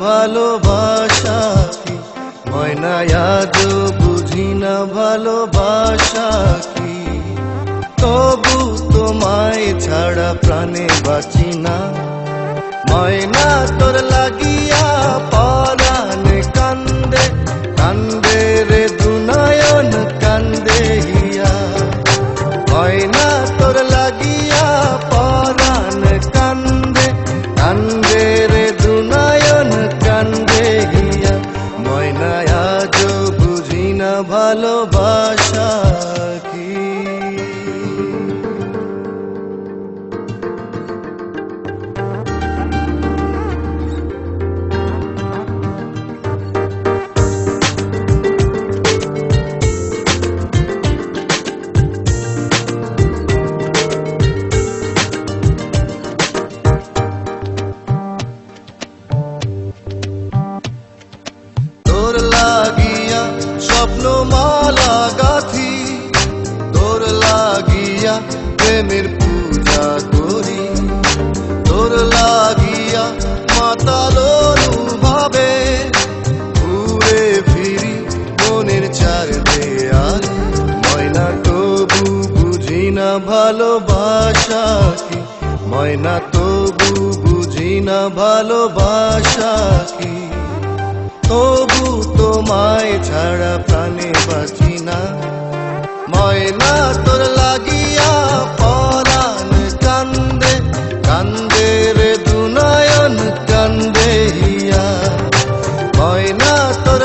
ভালোবাসা কি ময়না আজ বুঝি না ভালোবাসা কি তবু তোমায় ছাড়া প্রাণে বাঁচি না। ময়না, তোর লাগিয়া স্বপ্ন মালা গাথি, তোর লাগিয়া প্রেমের পূজা করি। তোর লাগিয়া মাতালোর ভাবে, ঘুরে ফিরি মনের চার দেয়াল ময়না তবু বুঝি না ভালোবাসা কি ময়না তবু বুঝি না ভালোবাসা কি তবু তোমায় ছাড়া প্রাণে বাঁচি না। ময়না তোর লাগিয়া পরাণ কান্দে কান্দে রে দুনয়ন কান্দে হিয়া। ময়না তোর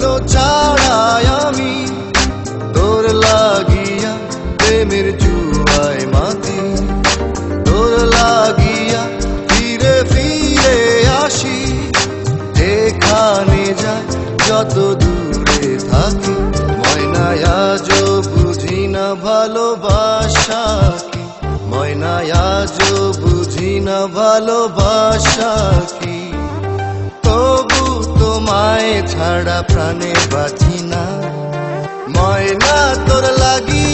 ছন্দ ছাড়াই আমি তোর লাগিয়া প্রেমের জুয়ায় মাতি। তোর লাগিয়া ফিরে ফিরে আসি। যেখানে যাই যত দূরে থাকি। ময়নায় আজও বুঝি না ভালোবাসা ময়নায় আজও বুঝি না ভালোবাসা ছাড়া প্রাণে বাঁচি না। ময়না তোর লাগিয়া